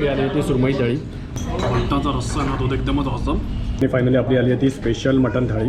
आपली आली होती सुरमई थाळी. मटणाचा रस्सा ना तो एकदमच आणि फायनली आपली आली होती स्पेशल मटन थाळी.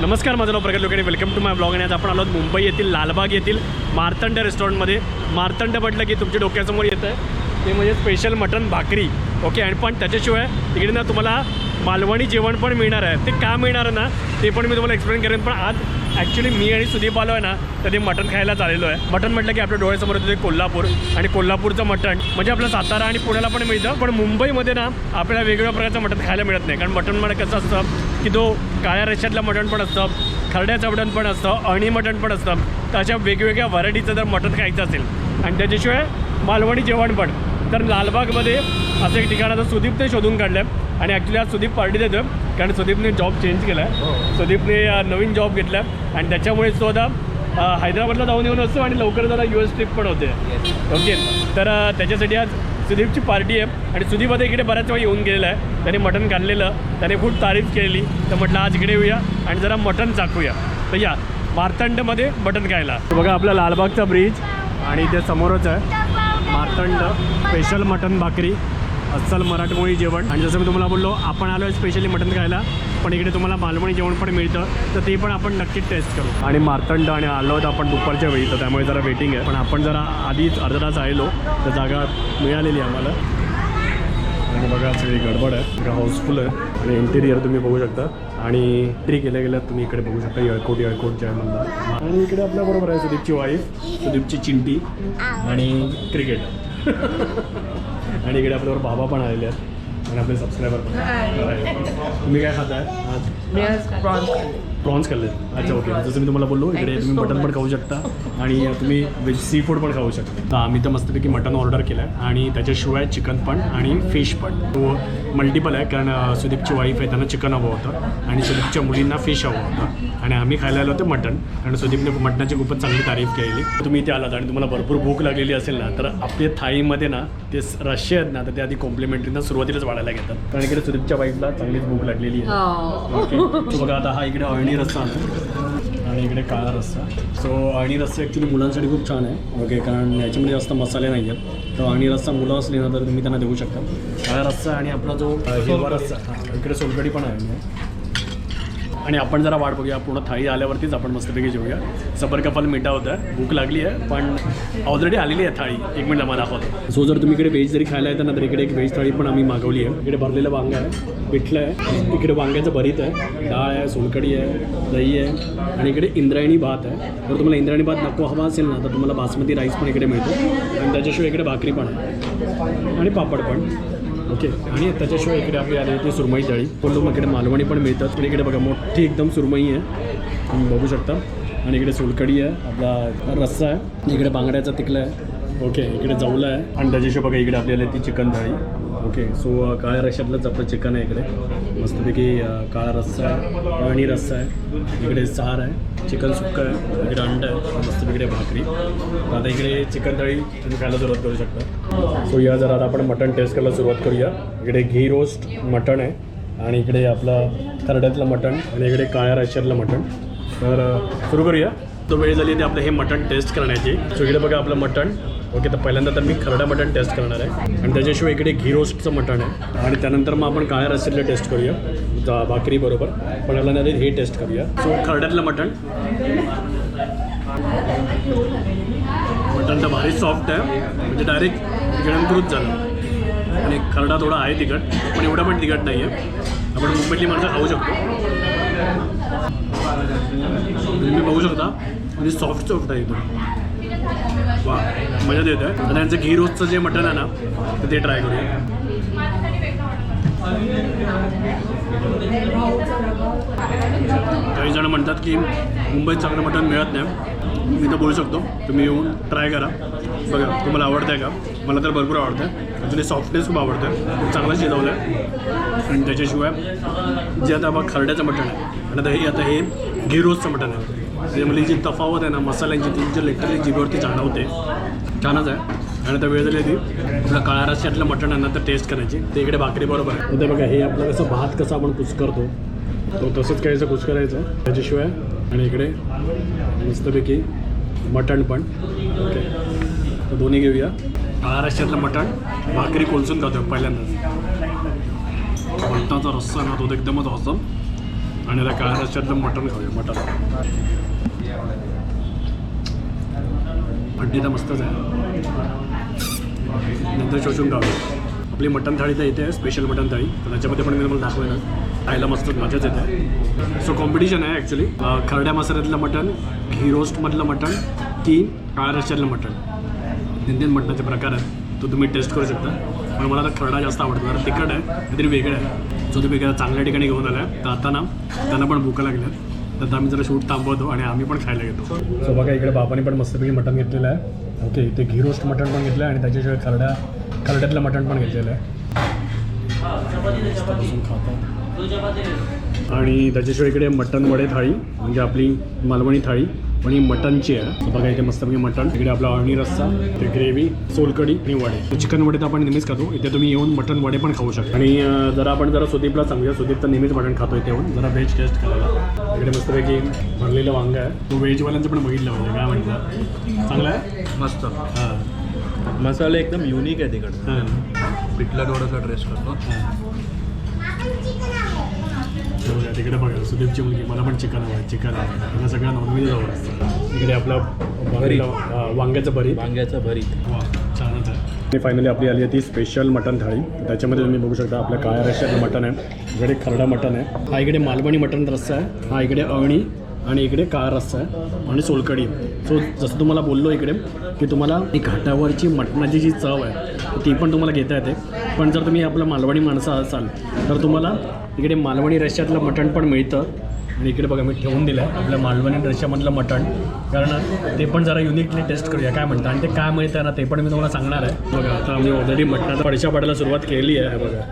नमस्कार माझं नाव प्रगत लोकांनी. वेलकम टू माय ब्लॉग आणि आज आपण आलो आहोत मुंबई येथील लालबाग येथील मार्तंड रेस्टॉरंटमध्ये मार्तंड म्हटलं की तुमच्या डोक्यासमोर येतं आहे ते म्हणजे स्पेशल मटन भाकरी. ओके आणि पण त्याच्याशिवाय इकडे ना तुम्हाला मालवणी जेवण पण मिळणार आहे. ते का मिळणार आहे ना ते पण मी तुम्हाला एक्सप्लेन करेन. पण आज ॲक्च्युली मी आणि सुदीप आलो आहे ना तरी मटण खायला चाललेलो आहे. मटण म्हटलं की आपल्या डोळ्यासमोर येतो कोल्हापूर. आणि कोल्हापूरचं मटण म्हणजे आपलं सातारा आणि पुण्याला पण मिळतं पण मुंबईमध्ये ना आपल्याला वेगवेगळ्या प्रकारचं मटण खायला मिळत नाही. कारण मटणमध्ये कसं असतं की तो काळ्या रेषातलं मटण पण असतं खरड्याचं मटण पण असतं अणी मटण पण असतं. तर अशा वेगवेगळ्या व्हरायटीचं जर मटण खायचं असेल आणि त्याच्याशिवाय मालवणी जेवण पण तर लालबागमध्ये असं एक ठिकाण आता सुदीपने शोधून काढलं आहे आणि ॲक्च्युली आज सुदीप पार्टी देतो कारण सुदीपने जॉब चेंज केला आहे सुदीपने नवीन जॉब घेतला आहे आणि त्याच्यामुळे तो आता हैदराबादला जाऊन येऊन असतो आणि लवकर जरा यू एस ट्रिप पण होते. ओके. तर त्याच्यासाठी आज सुदीपची पार्टी आहे. आणि सुदीप आता इकडे बऱ्याच वेळा येऊन गेलेला आहे. त्याने मटण काढलेलं त्याने खूप तारीफ केलेली. तर म्हटलं आज इकडे येऊया आणि जरा मटण चाकूया. तर या मार्तंडमध्ये मटण खायला. बघा आपला लालबागचा ब्रिज आणि ते समोरच आहे मार्तंड स्पेशल मटन भाकरी. अस्सल मराठमोळी जेवण. आणि जसं मी तुम्हाला बोललो आपण आलो आहे स्पेशली मटन खायला पण इकडे तुम्हाला मालवणी जेवण पण मिळतं तर ते पण आपण नक्कीच टेस्ट करू. आणि मार्तंड आणि आलो होतं आपण दुपारच्या वेळी तर त्यामुळे जरा वेटिंग आहे. पण आपण जरा आधीच अर्धा तास आलेलो तर जागा मिळालेली आम्हाला. आणि बघा सगळी गडबड आहे. हाऊसफुल आहे. आणि इंटेरियर तुम्ही बघू शकता. आणि एंट्री केल्या गेल्या तुम्ही इकडे बघू शकता येळकोट येळकोट जय म्हणला आणि इकडे आपल्याबरोबर आहे सुदीपची वाईफ सुदीपची चिंटी आणि क्रिकेट आणि इकडे आपल्याबरोबर बाबा पण आलेले आहेत. आणि आपले सबस्क्रायबर पण. तुम्ही काय खाताय? आज? मी आज प्रॉन्स खाल्ले प्रॉन्स खाल्ले अच्छा ओके जसं मी तुम्हाला बोललो इकडे तुम्ही मटन पण. खाऊ शकता आणि तुम्ही वेज सी फूड पण खाऊ शकता. तर आम्ही तर मस्तपैकी मटन ऑर्डर केलं आहे आणि त्याच्याशिवाय चिकन पण आणि फिश पण. तो मल्टिपल आहे कारण सुदीपची वाईफ आहे त्यांना चिकन हवं होतं आणि सुदीपच्या मुलींना फिश हवं होतं. आणि आम्ही खायला आलो होतं मटन कारण सुदीपने मटणाची खूपच चांगली तारीफ केलेली. तुम्ही इथे आलात आणि तुम्हाला भरपूर भूक लागलेली असेल ना तर आपल्या थाळीमध्ये ना ते रश्से आहेत ना तर ते आधी कॉम्प्लिमेंटरीना सुरुवातीलाच वाढायला घेतात. कारण इकडे सुदीपच्या वाईफला चांगलीच भूक लागलेली आहे. ओके तो बघा आता हा इकडे अळणी रस्सा आला. आणि इकडे काळा रस्सा सो अळणी रस्सा ॲक्च्युली मुलांसाठी खूप छान आहे. ओके कारण याच्यामध्ये जास्त मसाले नाही आहेत तर अळणी रस्सा मुलं असली ना तर तुम्ही त्यांना देऊ शकता. काळा रस्सा आणि आपला जो हिरवा रस्सा हा, इकडे सोलकडी पण आहे. आणि आपण जरा वाट बघूया. पूर्ण थाळी आल्यावरतीच आपण मस्तपैकी जेवूया. सबर कपाल मिठा होतं. आहे भूक लागली आहे पण ऑलरेडी आलेली आहे थाळी. एक मिनिट मला दाखवतो. सो जर तुम्ही इकडे व्हेज जरी खायला येतं ना तर इकडे एक व्हेज थाळी पण आम्ही मागवली आहे. इकडे भरलेलं वांगं आहे. पिठलं आहे. इकडे वांग्याचं भरीत आहे. डाळ आहे सोलकडी आहे दही आहे. आणि इकडे इंद्रायणी भात आहे. जर तुम्हाला इंद्रायणी भात नको हवा असेल ना तर तुम्हाला बासमती राईस पण इकडे मिळतो. आणि त्याच्याशिवाय इकडे भाकरी पण आहे. आणि पापड पण. ओके. आणि त्याच्याशिवाय इकडे आपली आली होती सुरमई जाळी. बोललो मग इकडे मालवणी पण मिळतात. आणि इकडे बघा मोठी एकदम सुरमई आहे. तुम्ही बघू शकता. आणि इकडे सोलकडी आहे. आपला रस्सा आहे. इकडे बांगड्याचा तिकला आहे. ओके इकडे जवलं आहे. आणि त्याच्याशिवाय बघा इकडे आपल्याला ती चिकन थाळी. ओके सो काळ्या रश्यातलंच आपलं चिकन आहे इकडे. मस्तपैकी काळा रस्सा आहे आणि रस्सा आहे. इकडे सार आहे चिकन सुक्का आहे इकडे अंड आहे मस्तपैकी इकडे भाकरी. आता इकडे चिकन थाळी तुम्ही खायला सुरुवात करू शकता. सो या जरा आता आपण मटण टेस्ट करायला सुरुवात करूया. इकडे घी रोस्ट मटण आहे आणि इकडे आपलं खरड्यातलं मटण आणि इकडे काळ्या रश्यातलं मटण. तर सुरू करूया. तो वेळ झाली ते आपलं हे मटण टेस्ट करण्याची. सो इकडे बघा आपलं मटण. ओके तर पहिल्यांदा तर मी खरडा मटण टेस्ट करणार आहे. आणि त्याच्याशिवाय इकडे घी रोस्टचं मटण आहे. आणि त्यानंतर मग आपण काळ्या रस्त्यातलं टेस्ट करूया. जा भाकरी बरोबर. पण आपल्याला आधी हे टेस्ट करूया. सो खरड्यातलं मटण. मटण तर भारी सॉफ्ट आहे. म्हणजे डायरेक्ट गिळंकृत झालं. आणि खरडा थोडा आहे तिखट. पण एवढा पण तिखट नाही आहे आपण मुंबईतली माणसं खाऊ शकतो. तुम्ही बघू शकता म्हणजे सॉफ्ट सॉफ्ट आहे एकदम वा मजा येत आहे आणि त्यांचं घी रोजचं जे मटण आहे ना ते ट्राय करूया. काही जण म्हणतात की मुंबईत चांगलं मटण मिळत नाही. मी तर बोलू शकतो. तुम्ही येऊन ट्राय करा. बघा तुम्हाला आवडतं आहे का? मला तर भरपूर आवडतं आहे अजून सॉफ्टनेस खूप आवडतं. खूप चांगलं शिजवलं आहे आणि त्याच्याशिवाय जे आता बघा खरड्याचं मटण आहे. आणि आता हे आता हे घी रोजचं मटण आहे. त्याच्यामध्ये म्हणजे जी तफावत आहे ना मसाल्यांची ती जी लिटरली जिभेवरती जाणवते छानच आहे. आणि आता वेळ झाली ती तुला काळा रस्त्यातलं मटण आहे ना तर टेस्ट करायची. ते इकडे भाकरी बरोबर आहे. इथे बघा हे आपलं कसं भात कसं आपण कुचकरतो तो तसंच काहीचं कुचकरायचं त्याच्याशिवाय आणि इकडे मस्तपैकी मटण पण. ओके. तर दोन्ही घेऊया. महाराष्ट्रातलं मटण भाकरी कोलसून खातो पहिल्यांदाच. मटणाचा रस्सा ना तो एकदमच असम आणि आता महाराष्ट्रातलं मटण खाऊया मटण. हड्डी तर मस्तच आहे नंतर शोषून खाऊया. आपली मटण थाळी तर येते आहे स्पेशल मटण थाळी. तर त्याच्यामध्ये पण मी तुम्हाला दाखवेन. खायला मस्त मजाच येते. सो कॉम्पिटिशन आहे ॲक्च्युली खरड्या मसाल्यातलं मटण घी रोस्टमधलं मटण की काळ्या मटण. तीन तीन मटणाचे प्रकार आहेत तो तुम्ही टेस्ट करू शकता. पण मला आता खरडा जास्त आवडतो जरा तिखट आहे काहीतरी वेगळं आहे. सो तुम्ही एखाद्या चांगल्या ठिकाणी घेऊन आला आहे तर आता ना त्यांना पण भूक लागल्या तर आता आम्ही जरा शूट थांबवतो आणि आम्ही पण खायला घेतो सो बघा इकडे बाबाने पण मस्तपैकी मटण घेतलेलं आहे. ओके इथे घी रोस्ट मटण पण घेतलं आहे आणि त्याच्याशिवाय खरड्या खरड्यातलं मटण पण घेतलेलं आहे. खातो आणि त्याच्याशिवाय इकडे मटण वडे थाळी म्हणजे आपली मालवणी थाळी. पण ही मटणची आहे बघा इथे मस्तपैकी मटण इकडे आपला अळणी रस्सा इथे ग्रेव्ही सोलकडी आणि वडे. चिकन वडे तर आपण नेहमीच खातो. इथे तुम्ही येऊन मटण वडे पण खाऊ शकता. आणि जरा आपण जरा सुदीपला सांगूया. सुदीप तर नेहमीच मटण खातो इथे येऊन. जरा व्हेज टेस्ट करायला. इकडे मस्तपैकी भरलेलं वांग आहे. तो व्हेजवाल्यांचं पण बघितलं पाहिजे काय म्हटलं? चांगलं आहे? मस्त. हां. मसाले एकदम युनिक आहे तिकडे पिठला थोडासा ड्रेस करतो. तिकडे बघा सुदीपची मुलगी मला पण चिकन हवं आहे चिकन हवं आहे. त्यांना सगळं नॉनव्हेज हवं असतं इकडे आपला भरीत. वांग्याचं भरीत. वांग्याचा भरीत. वा छानच आहे आणि फायनली आपली आली आहे ती स्पेशल मटन थाळी. त्याच्यामध्ये तुम्ही बघू शकता आपल्या काळ्या रश्याचं मटन आहे इकडे खरडा मटन आहे. हा इकडे मालवणी मटन रस्सा आहे हा इकडे अळणी आणि इकडे काळा रस्सा आहे आणि सोलकडी सो जसं तुम्हाला बोललो इकडे की तुम्हाला ही घाटावरची मटणाची जी चव आहे ती पण तुम्हाला घेता येते. पण जर तुम्ही आपलं मालवणी माणसं असाल तर तुम्हाला इकडे मालवणी रशियातलं मटण पण मिळतं. आणि इकडे बघा मी ठेवून दिलं आहे आपल्या मालवणी रशियामधलं मटण. कारण ते पण जरा युनिकली टेस्ट करूया काय म्हणतात आणि ते काय मिळतं ना ते पण मी तुम्हाला सांगणार आहे. बघा आता आम्ही ऑलरेडी मटणाचा पडशा पाडायला सुरुवात केली आहे बघा.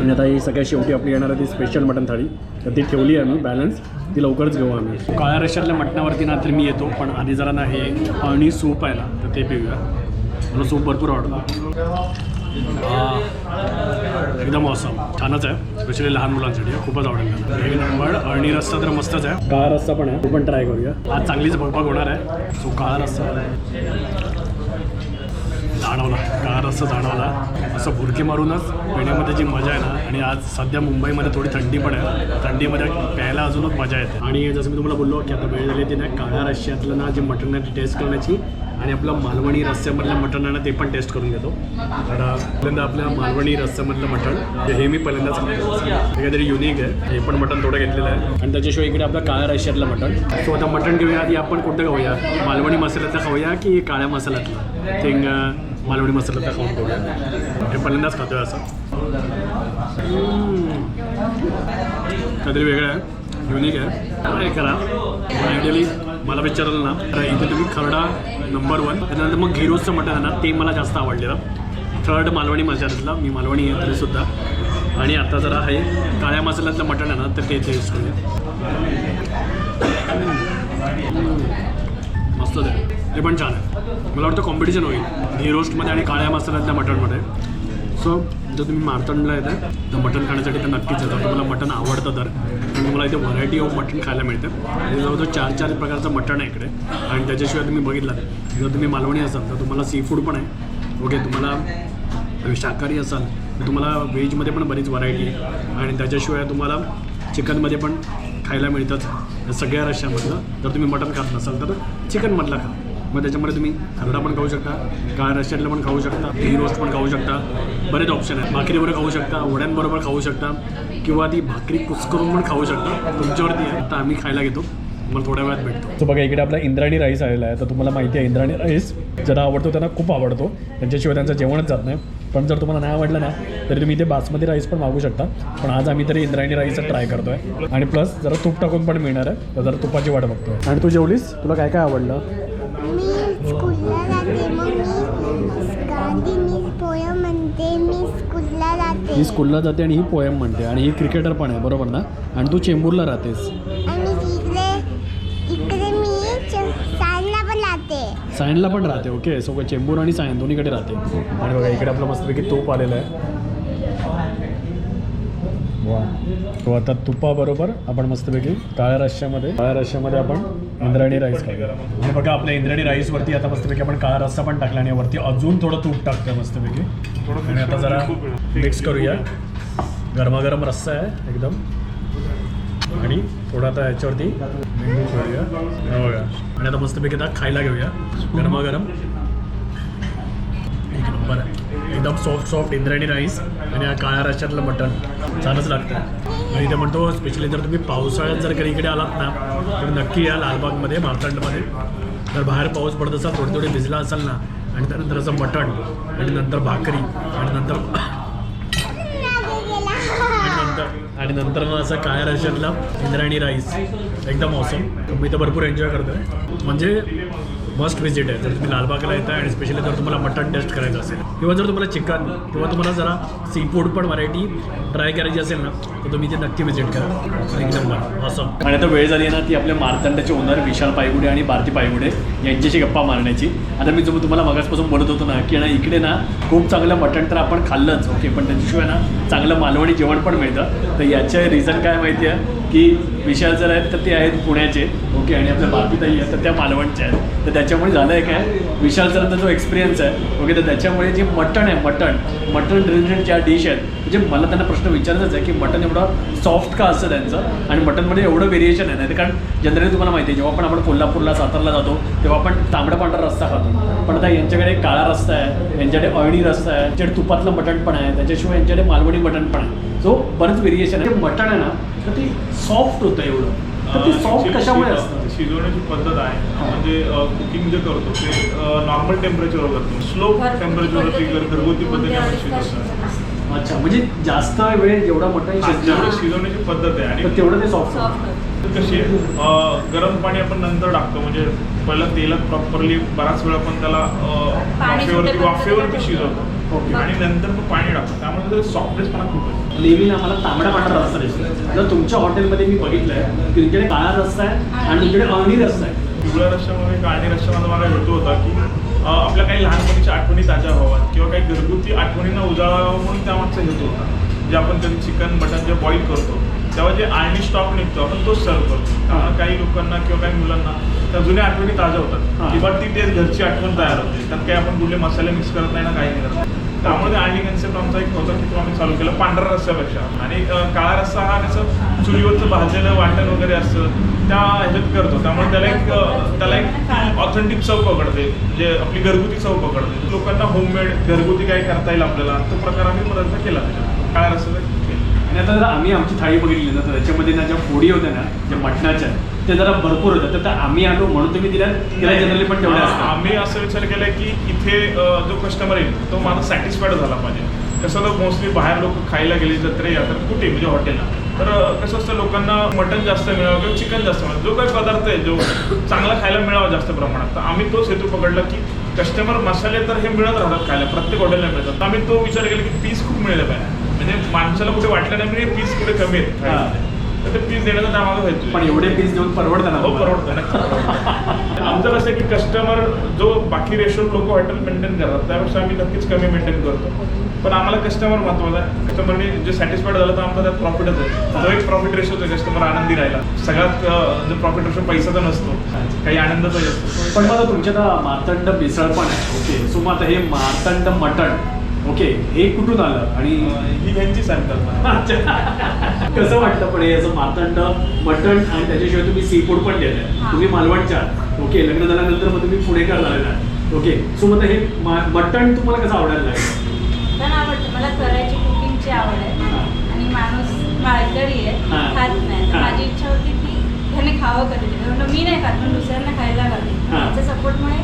आणि आता ही सगळ्यात शेवटी आपली येणार आहे ती स्पेशल मटण थाळी. तर ती ठेवली आहे आम्ही बॅलन्स ती लवकरच घेऊ आम्ही. काळ्या रश्यातल्या मटणावरती ना तर मी येतो पण आधी जरा ना हे आणि सूप आहे ना तर ते पिऊया. मला सूप भरपूर आवडतं. एकदम ऑसम छानच आहे. स्पेशली लहान मुलांसाठी. खूपच आवडेल त्यांना. एक नंबर अळणी रस्ता तर मस्तच आहे. काळा रस्ता पण आहे. तो पण ट्राय करूया. आज चांगलीच भरपाक होणार आहे. सो काळा रस्ता जाणवला. काळा रस्ता जाणवला. असं बुरकी मारूनच पिण्यामध्ये जी मजा आहे ना आणि आज सध्या मुंबईमध्ये थोडी थंडी पण आहे. थंडीमध्ये प्यायला अजूनच मजा येते. आणि जसं मी तुम्हाला बोललो की आता वेळ झाली ती ना काळ्या रश्श्यातलं ना जी मटणाची ते टेस्ट करण्याची आणि आपलं मालवणी रस्स्यामधलं मटण आहे ना ते पण टेस्ट करून घेतो. तर पहिल्यांदा आपल्या मालवणी रस्स्यामधलं मटण हे मी पहिल्यांदाच हे काहीतरी युनिक आहे. हे पण मटण थोडं घेतलेलं आहे. आणि त्याच्याशिवाय इकडे आपलं काळ्या रश्श्यातलं मटण. सो आता मटण घेऊया आधी आपण कोणतं खाऊया? मालवणी मसाल्यातलं खाऊया की काळ्या मसाल्यातलं? थिंग मालवणी मसाल्याचं खाऊन खाऊया हे पहिल्यांदाच खातोय असं. काहीतरी वेगळं आहे. युनिक आहे ट्राय करा? आयडियली मला विचारलं ना तर इथे तुम्ही खरडा नंबर वन त्यानंतर मग घिरोजचं मटण आहे ना ते मला जास्त आवडलेलं. थर्ड मालवणी मसाल्यातलं मी मालवणी आहे तरीसुद्धा. आणि आता जरा हे काळ्या मसाल्यातलं मटण आहे ना तर ते टेस्ट करूया. मस्तच आहे ते पण छान आहे. मला वाटतं कॉम्पिटिशन होईल. घी रोस्टमध्ये आणि काळ्या मसाल्यातल्या मटणमध्ये सो जर तुम्ही मारतंडला येतं तर मटण खाण्यासाठी तर नक्कीच येतं. तुम्हाला मटण आवडतं तर. म्हणजे तुम्हाला इथे व्हरायटी ऑफ मटण खायला मिळतं. आणि जवळजवळ चार चार प्रकारचं मटण आहे इकडे. आणि त्याच्याशिवाय तुम्ही बघितलं जर तुम्ही मालवणी असाल तर तुम्हाला सी फूड पण आहे. ओके तुम्हाला शाकाहारी असाल तर तुम्हाला व्हेजमध्ये पण बरीच व्हरायटी आहे. आणि त्याच्याशिवाय तुम्हाला चिकनमध्ये पण खायला मिळतात. या सगळ्या रशामधलं जर तुम्ही मटण खात नसाल तर चिकनमधलं खा. मग त्याच्यामध्ये तुम्ही खरडा पण खाऊ शकता काळ्या रश्श्यातलं पण खाऊ शकता घी रोस्ट पण खाऊ शकता. बरेच ऑप्शन आहेत. भाकरीबरोबर खाऊ शकता वड्यांबरोबर खाऊ शकता किंवा ती भाकरी कुस्करून पण खाऊ शकता. तुमच्यावरती आहे. आता आम्ही खायला घेतो. मला थोड्या वेळात भेटतो. तो बघा इकडे आपला इंद्राणी राईस आलेला आहे. तर तुम्हाला माहिती आहे इंद्राणी राईस ज्यांना आवडतो त्यांना खूप आवडतो. त्यांच्याशिवाय त्यांचं जेवणच जात नाही. पण जर तुम्हाला नाही आवडलं ना तरी तुम्ही इथे बासमती राईस पण मागू शकता. पण आज आम्ही तरी इंद्रायणी राईसचा ट्राय करतो आहे आणि प्लस जरा तूप टाकून पण मिळणार आहे. तर जरा तुपाची वाट बघतोय. आणि तू जेवलीस? तुला काय काय आवडलं? ही स्कूलला जाते आणि ही पोएम म्हणते आणि ही क्रिकेटर पण आहे बरोबर ना? आणि तू चेंबूरला राहतेस. सायनला पण राहते. ओके? सो चेंबूर आणि सायन दोन्हीकडे राहते. आणि बघा इकडे आपलं मस्तपैकी तोप आलेलं आहे. वा तो आता तुपाबरोबर आपण मस्तपैकी काळ्या रश्श्यामध्ये काळ्या रश्श्यामध्ये आपण इंद्रायणी राईस हे बघा आपल्या इंद्रायणी राईसवरती आता मस्तपैकी आपण काळा रस्सा पण टाकला आणि वरती अजून थोडं तूप टाकतोय मस्तपैकी. आणि आता जरा मिक्स करूया. गरमागरम रस्सा आहे एकदम. आणि थोडा आता याच्यावरती लिंबू करूया हे बघा आणि आता मस्तपैकी आता खायला घेऊया. गरमागरम. एक आहे एकदम सॉफ्ट सॉफ्ट इंद्रायणी राईस आणि हा काळ्या रश्श्यातलं मटण छानच लागतं आणि इथे म्हणतो स्पेशली जर तुम्ही पावसाळ्यात जर कधी इकडे आलात ना तर नक्की या लालबागमध्ये मार्तंडमध्ये तर बाहेर पाऊस पडत असाल थोडी थोडी भिजला असाल ना आणि त्यानंतर असं मटण आणि नंतर भाकरी आणि नंतर आणि नंतर आणि नंतर मग असं काळ्या रश्यातला इंद्रायणी राईस एकदम मौसम मी तर भरपूर एन्जॉय करतोय. म्हणजे मस्ट व्हिजिट आहे. जर तुम्ही लालबागला येताय आणि स्पेशली जर तुम्हाला मटन टेस्ट करायचं असेल किंवा जर तुम्हाला चिकन किंवा तुम्हाला जरा सी फूड पण व्हरायटी ट्राय करायची असेल ना तर तुम्ही ते नक्की व्हिजिट करा. एकदम असं आणि आता वेळ झाली आहे ना ती आपल्या मार्तंडाचे ओनर विशाल पायगुडे आणि भारती पायगुडे यांच्याशी गप्पा मारण्याची. आता मी तुम्हाला मगासपासून बोलत होतो ना की ना इकडे ना खूप चांगलं मटण तर आपण खाल्लंच ओके पण त्याच्याशिवाय ना चांगलं मालवणी जेवण पण मिळतं. तर याचे रिझन काय माहिती आहे? की विशाल जर आहेत तर ते आहेत पुण्याचे. ओके आणि आपल्या भारतीताई आहेत तर त्या मालवणच्या आहेत. तर त्याच्यामुळे झालं आहे काय विशाल सरांचा जो एक्सपिरियन्स आहे ओके तर त्याच्यामुळे जे मटण आहे मटण मटण रिलेटेड ज्या डिश आहेत म्हणजे मला त्यांना प्रश्न विचारायचाच आहे की मटण एवढं सॉफ्ट का असतं त्यांचं आणि मटणमध्ये एवढं व्हेरिएशन आहे नाही कारण जनरली तुम्हाला माहिती आहे जेव्हा पण आपण कोल्हापूरला सातारला जातो तेव्हा आपण तांबडा पांढरा रस्ता खातो. पण आता यांच्याकडे काळा रस्ता आहे यांच्याकडे अळणी रस्ता आहे यांच्याकडे तुपातलं मटण पण आहे त्याच्याशिवाय यांच्याकडे मालवणी मटण पण आहे. सो बरंच व्हेरिएशन आहे. मटण आहे ना तर ते सॉफ्ट होतं एवढं. तर ते सॉफ्ट कशामुळे असतं? शिजवण्याची पद्धत आहे. म्हणजे कुकिंग जे करतो ते नॉर्मल टेम्परेचरवर करतो. स्लो टेम्परेचरवरती घर- घरगुती पद्धतीने आपण शिजवतो. अच्छा म्हणजे जास्त वेळ जेवढा मटण जेवढी शिजवण्याची पद्धत आहे. आणि तेवढं ते सॉफ्ट सॉफ्ट कशी गरम पाणी आपण नंतर टाकतो. म्हणजे पहिला तेलात प्रॉपरली बराच वेळ आपण त्याला वाफेवरती वाफेवरती. शिजवतो. आणि नंतर मग पाणी टाकतो. त्यामुळे सॉफ्टनेस पण खूप आहे. नेहमी आम्हाला तांबडा पांढरा रस्ता दिसतो जर तुमच्या हॉटेलमध्ये मी बघितलंय की तुमच्याकडे काळा रस्ता आहे आणि तुमच्याकडे अळणी रस्ता आहे. पिवळ्या रश्श्यामध्ये काळणी रश्श्यामध्ये मला हेतू होता की आपल्या काही लहानपणीच्या आठवणी ताज्या व्हाव्यात किंवा काही घरगुती आठवणींना उजाळा व्हावा म्हणून त्यामागचा हेतू होता. जे आपण कधी चिकन मटन जे बॉईल करतो तेव्हा जे आळणी स्टॉक निघतो आपण तोच सर्व करतो. काही लोकांना किंवा काही मुलांना त्या जुन्या आठवणी ताज्या. होतात. किंवा ती टेस्ट घरची आठवण तयार होते. त्यात काही आपण कुठले मसाले मिक्स करत नाही ना काही नाही त्यामध्ये त्यामुळे कन्सेप्ट आमचा एक होता की तो आम्ही चालू केला पांढरा रस्स्यापेक्षा आणि काळा रस्सा हा कसं चुलीवरचं भाजलेलं वाटण वगैरे असतं त्या ह्याच्यात करतो. त्यामुळे त्याला एक त्याला एक ऑथेंटिक चव पकडते. म्हणजे आपली घरगुती चव पकडते. लोकांना होममेड घरगुती काय करता येईल आपल्याला तो प्रकार आम्ही प्रयत्न केला त्याच्यात. काळा रस्त्याचा आणि आता जर आम्ही आमची थाळी बघितली ना तर त्याच्यामध्ये ना ज्या फोडी होत्या ना ज्या मटणाच्या ते जरा भरपूर होत्या. तर त्या आम्ही आलो म्हणून तुम्ही दिल्या तिला जनरली पण तेवढ्या असतात. आम्ही असं विचार केलाय की इथे अ, जो कस्टमर येईल तो माझा सॅटिस्फाईड झाला पाहिजे. कसं तर मोस्टली बाहेर लोक खायला गेले जत्रे या तर कुठे म्हणजे हॉटेलला तर अ, कसं असतं लोकांना मटन जास्त मिळावं किंवा चिकन जास्त मिळावं. जो काही पदार्थ आहे जो चांगला खायला मिळावा जास्त प्रमाणात तर आम्ही तोच हेतू पकडला की कस्टमर मसाले तर हे मिळत राहतात खायला प्रत्येक हॉटेलला मिळतात. तर आम्ही तो विचार केला की पीस खूप मिळाले पाहिजे. म्हणजे माणसाला कुठे वाटलं नाही म्हणजे पीस कुठे कमी आहेत. तर ते पीस देण्याचा त्यामागं हेतू आहे. पण एवढे पीस देऊन परवडतं ना हो? परवडतं नक्की आमचं कसं आहे की कस्टमर जो बाकी रेशो लोक हॉटेल मेंटेन करतात त्यापेक्षा आम्ही नक्कीच कमी मेंटेन करतो. पण आम्हाला कस्टमर महत्त्वाचा आहे. कस्टमरने जे सॅटिस्फाईड झालं तर आमचा त्यात प्रॉफिटच आहे. तो एक प्रॉफिट रेशोच आहे कस्टमर आनंदी राहिला. सगळ्यात जो प्रॉफिट रेशो पैसाचा नसतो. काही आनंदाचाही असतो पण मला तुमच्या आता मार्तंड मिसळ पण आहे. ओके. सो मग आता हे मार्तंड मटण ओके हे कुठून आलं? आणि ही ह्यांची संकल्पना कसं वाटलं पण हे असं मार्तंड मटण आणि त्याच्याशिवाय तुम्ही सी फूड पण देताय हा. तुम्ही मालवणच्या ओके लग्न झाल्यानंतर मग तुम्ही पुणेकर झालेला ओके सो मग हे मटण तुम्हाला कसं आवडायला लागलं? आवडतं. मला करायची कुकिंगची आवड आहे. आणि माणूस माळकरी आहे. खात नाही. माझी इच्छा होती की ह्याने खावं कधी म्हणून मी नाही खात पण दुसऱ्यांना खायला घाले हा. त्याच्या सपोर्टमुळे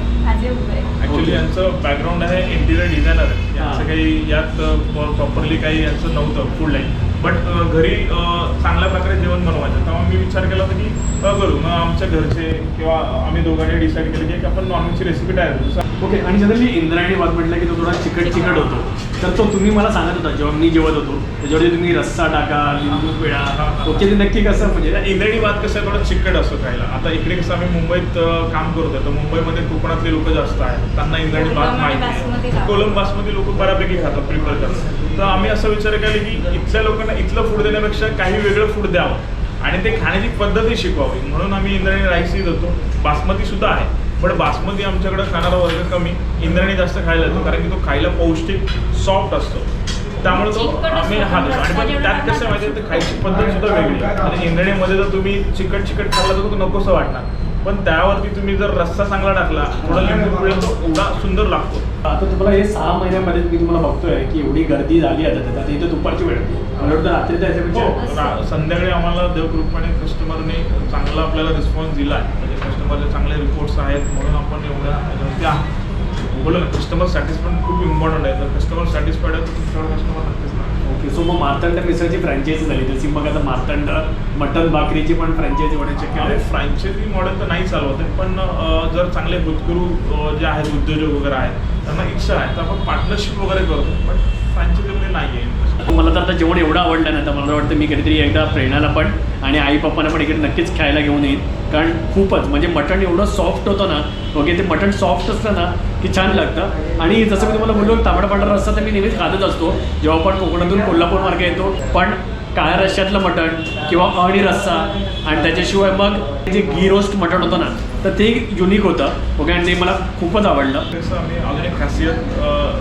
उभे आहे ऍक्च्युली Okay. यांचं बॅकग्राऊंड आहे इंटिरियर डिझायनर आहे. हा. यांचं काही यात प्रॉपरली काही यांचं नव्हतं फूड लाईन बट घरी अं, चांगल्या प्रकारे जेवण बनवायचं. तेव्हा मी विचार केला होता की अं, करू मग आमच्या घरचे किंवा आम्ही दोघांनी डिसाईड केलं की एक आपण नॉनव्हेजची रेसिपी तयार करू. ओके आणि जनरली इंद्रायणी भात म्हटलं की तो थोडा चिकट चिकट. होतो. तर तो तुम्ही मला सांगत होता जेव्हा मी जेवत होतो त्याच्यावरती तुम्ही रस्सा टाका लिंबू पिळा. ओके ते नक्की कसं म्हणजे इंद्रायणी भात कसं आहे, थोडं चिकट असतो खायला. आता इकडे कसं आम्ही मुंबईत काम करतोय तर मुंबईमध्ये कोकणातले लोक जास्त आहेत. त्यांना इंद्रायणी भात माहिती आहे. कोलम बासमती लोक बऱ्यापैकी खातात प्रिफर करतात. तर आम्ही असं विचार केला की इथल्या लोकांना इथलं फूड देण्यापेक्षा काही वेगळं फूड द्यावं. आणि ते खाण्याची पद्धती शिकवावी. म्हणून आम्ही इंद्रायणी राईसही देतो. बासमती सुद्धा आहे. पण बासमती आमच्याकडे खाणारा वर्ग कमी इंद्रायणी जास्त खायला येतो कारण की तो खायला पौष्टिक सॉफ्ट असतो. त्यामुळे तो आम्ही हा आणि पण रस्सा त्यात कसं माहिती आहे? खायची पद्धत सुद्धा वेगळी आहे. म्हणजे इंद्रायणीमध्ये जर तुम्ही चिकट चिकट खाल्ला तर तो नकोसं वाटणार. पण त्यावरती तुम्ही जर रस्सा चांगला टाकला थोडा लिंबू पिळेल तो एवढा सुंदर लागतो. आता तुम्हाला हे सहा महिन्यामध्ये मी तुम्हाला बघतोय की एवढी गर्दी झाली आता त्यात आता इथे दुपारची वेळ. मला वाटतं रात्री हो त्याच्यापेक्षा रा- संध्याकाळी आम्हाला देवकृपाने कस्टमरने आपल्याला रिस्पॉन्स दिला आहे म्हणजे कस्टमरचे चांगले रिपोर्ट्स आहेत म्हणून आपण एवढ्या आहे बोललो ना कस्टमर सॅटिस्फाईड खूप इम्पॉर्टंट आहे. तर कस्टमर सॅटिस्फाईड आहे तर तुमच्याकडे कस्टमर नक्कीच ओके सो मग मार्तंड मिसळची फ्रँचायझी झाली. तशी मग आता मार्तंड मटन भाकरीची पण फ्रँचायझी होण्याची अरे आहे फ्रँचायझी मॉडेल तर नाही चालवत आहे. पण जर चांगले होतकरू अं, जे आहेत उद्योजक वगैरे आहेत त्यांना इच्छा आहे. तर आपण पार्टनरशिप वगैरे करतो. पण फ्रँचायझीमध्ये नाही आहे मला तर आता जेवण एवढं आवडलं ना तर मला वाटतं मी कधीतरी एकदा प्रेरणाला पण आणि आई पप्पांना पण इकडे नक्कीच खायला घेऊन येईन. कारण खूपच म्हणजे मटण एवढं सॉफ्ट होतं ना ओके ते मटण सॉफ्ट असतं ना की छान लागतं. आणि जसं मी तुम्हाला बोललो तांबडा पांढरा रस्सा तर मी नेहमीच खातच असतो. जेव्हा आपण कोकणातून कोल्हापूर मार्ग येतो पण काळ्या रश्श्यातलं मटण किंवा अळणी रस्सा आणि त्याच्याशिवाय मग जे घी रोस्ट मटण होतं ना तर ते युनिक होतं. ओके आणि ते मला खूपच आवडलं. तसं आम्ही अजून एक खासियत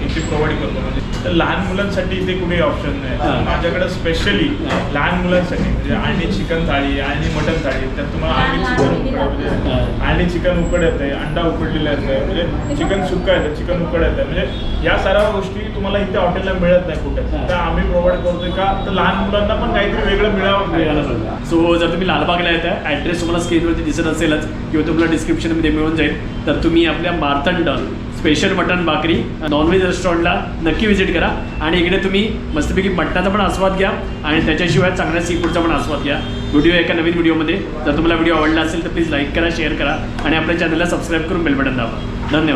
इथे प्रोव्हाइड करतो. म्हणजे तर लहान मुलांसाठी इथे कुठेही ऑप्शन नाही. तर माझ्याकडे स्पेशली. लहान मुलांसाठी म्हणजे आणि चिकन थाळी आणि मटन थाळी त्यात तुम्हाला आणि चिकन उकड म्हणजे. आणि चिकन उकड येते अंडा उकडलेला येते म्हणजे चिकन सुक्का येतं चिकन उकड येतं म्हणजे या साऱ्या गोष्टी तुम्हाला इथे हॉटेलला मिळत नाही कुठे. हा. तर आम्ही प्रोव्हाइड करतोय का? तर लहान मुलांना पण काहीतरी वेगळं मिळावं. सो जर तुम्ही लालबागला येत आहे ॲड्रेस तुम्हाला स्क्रीनवरती दिसत असेलच किंवा तुम्हाला डिस्क्रिप्शनमध्ये मिळून जाईल. तर तुम्ही आपल्या Martand special mutton bhakri non veg रेस्टॉरंटला नक्की व्हिजिट करा. आणि इकडे तुम्ही मस्तपैकी मटणाचा पण आस्वाद घ्या आणि त्याच्याशिवाय चांगल्या सी फूडचा पण आस्वाद घ्या. व्हिडिओ एका नवीन व्हिडिओमध्ये जर तुम्हाला व्हिडिओ आवडला असेल तर प्लीज लाईक करा शेअर करा आणि आपल्या चॅनलला सबस्क्राईब करून बेल बटन दाबा. धन्यवाद.